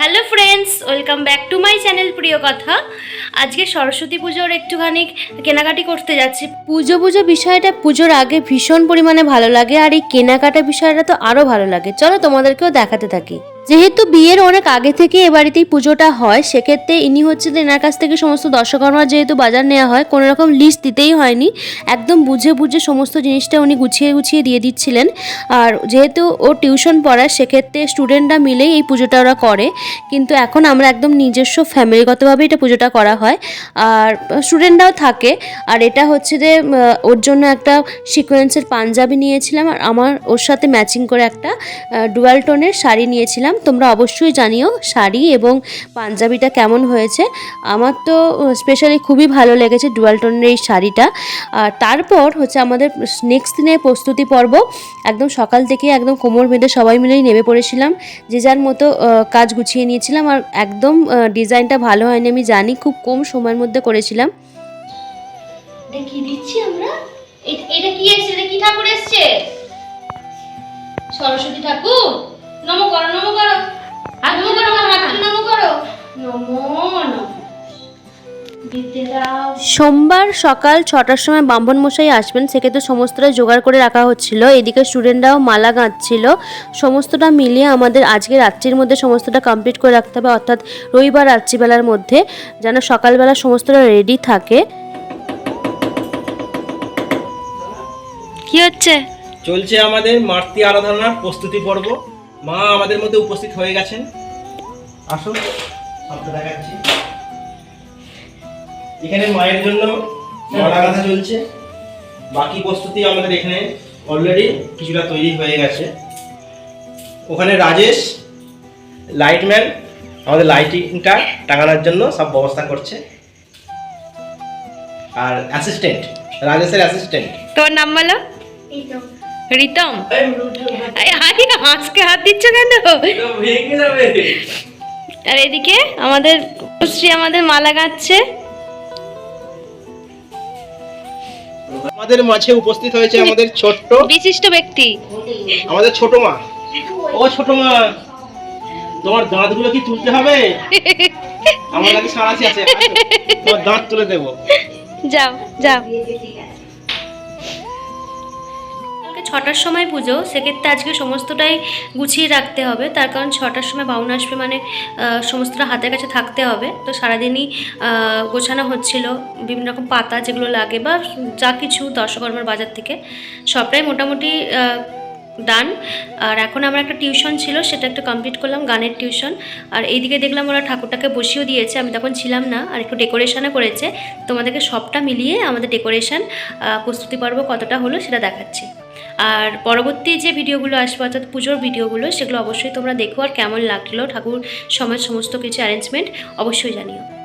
Hello friends welcome back to my channel প্রিয় কথা আজকে সরস্বতী পুজোর একটুখানি কেনাকাটি করতে যাচ্ছি। পুজো পুজো বিষয়টা পুজোর আগে ভীষণ পরিমাণে ভালো লাগে, আর এই কেনাকাটা বিষয়টা তো আরও ভালো লাগে। চলো তোমাদেরকেও দেখাতে থাকি। যেহেতু বিয়ের অনেক আগে থেকে এ বাড়িতেই পুজোটা হয়, সেক্ষেত্রে ইনি হচ্ছে যে এনার কাছ থেকে সমস্ত দর্শকর্মা যেহেতু বাজার নেওয়া হয়, কোনো রকম লিস্ট দিতেই হয়নি। একদম বুঝে বুঝে সমস্ত জিনিসটা উনি গুছিয়ে গুছিয়ে দিয়ে দিচ্ছিলেন। আর যেহেতু ও টিউশন পড়ায়, সেক্ষেত্রে স্টুডেন্টরা মিলেই এই পুজোটা ওরা করে। কিন্তু এখন আমরা একদম নিজস্ব ফ্যামিলিগতভাবে এটা পুজোটা করা হয়। আর স্টুডেন্টরাও থাকে। আর এটা হচ্ছে যে ওর জন্য একটা সিকোয়েন্সের পাঞ্জাবি নিয়েছিলাম। আর আমার ওর সাথে ম্যাচিং করে একটা ডুয়াল টোনের শাড়ি নিয়েছিলাম। তোমরা অবশ্যই জানিও শাড়ি এবং পাঞ্জাবিটা কেমন হয়েছে। আমার তো স্পেশালি খুবই ভালো লেগেছে ডুয়াল টোনের এই শাড়িটা। আর তারপর হচ্ছে আমাদের নেক্সট দিনের প্রস্তুতি পর্ব। একদম সকাল থেকে একদম কোমর বেঁধে সবাই মিলেই নেমে পড়েছিলাম। যে যার মতো কাজ গুছিয়ে নিয়েছিলাম আর একদম ডিজাইনটা ভালো হয়নি আমি জানি, খুব কম সময়ের মধ্যে করেছিলাম। দেখিয়ে দিচ্ছি আমরা। এটা কি এসছে? কি ঠাকুর সরস্বতী ঠাকুর? সোমবার সকাল ছটার সময় ব্রাহ্মণ মশাই আসবেন সেক্ষেত্রে সমস্তটা জোগাড় করে রাখা হচ্ছিল। এদিকে স্টুডেন্টরাও মালা গাঁথছিল সমস্তটা মিলিয়ে আমাদের আজকে রাত্রির মধ্যে সমস্তটা কমপ্লিট করে রাখতে হবে অর্থাৎ রবিবার রাত্রিবেলার মধ্যে যেন সকালবেলা সমস্তটা রেডি থাকে। কি হচ্ছে? চলছে আমাদের মাতৃ আরাধনার প্রস্তুতি পর্ব। মা আমাদের মধ্যে উপস্থিত হয়ে গেছেন। আসুন দেখাচ্ছি। এখানে মায়ের জন্য মালা গাঁথা চলছে। বাকি প্রস্তুতি আমাদের এখানে অলরেডি কিছুটা তৈরি হয়ে গেছে। ওখানে রাজেশ লাইটম্যান আমাদের লাইটিংটা টাঙানোর জন্য সব ব্যবস্থা করছে। আর অ্যাসিস্ট্যান্ট রাজেশের অ্যাসিস্ট্যান্ট তোমার নাম বলো? রিতম। হাই হাঁসকে হাত দিচ্ছ কেন? ভেঙে আর এদিকে আমাদের শ্রী আমাদের মালা গাঁথছে। আমাদের মাঝে উপস্থিত হয়েছে আমাদের ছোট্ট বিশিষ্ট ব্যক্তি। আমাদের ছোট মা। ও ছোট মা তোমার দাঁতগুলো কি তুলতে হবে? আমার কাছে সারাশি আছে। তোমার দাঁত তুলে দেবো। যাও যাও। ছটার সময় পুজো, সেক্ষেত্রে আজকে সমস্তটাই গুছিয়ে রাখতে হবে। তার কারণ ছটার সময় বাউন আসবে মানে সমস্তটা হাতের কাছে থাকতে হবে। তো সারাদিনই গোছানো হচ্ছিল। বিভিন্ন রকম পাতা যেগুলো লাগে বা যা কিছু দর্শকর্মার বাজার থেকে, সবটাই মোটামুটি ডান আর এখন আমার একটা টিউশন ছিল, সেটা একটু কমপ্লিট করলাম, গানের টিউশন। আর এইদিকে দেখলাম ওরা ঠাকুরটাকে বসিয়েও দিয়েছে, আমি তখন ছিলাম না। আর একটু ডেকোরেশনও করেছে। তোমাদেরকে সবটা মিলিয়ে আমাদের ডেকোরেশন প্রস্তুতি পর্ব কতটা হলো সেটা দেখাচ্ছি। আর পরবর্তী যে ভিডিওগুলো আসবে, অর্থাৎ পুজোর ভিডিওগুলো, সেগুলো অবশ্যই তোমরা দেখো আর কেমন লাগল ঠাকুর সমাজ সমস্ত কিছু অ্যারেঞ্জমেন্ট অবশ্যই জানিও।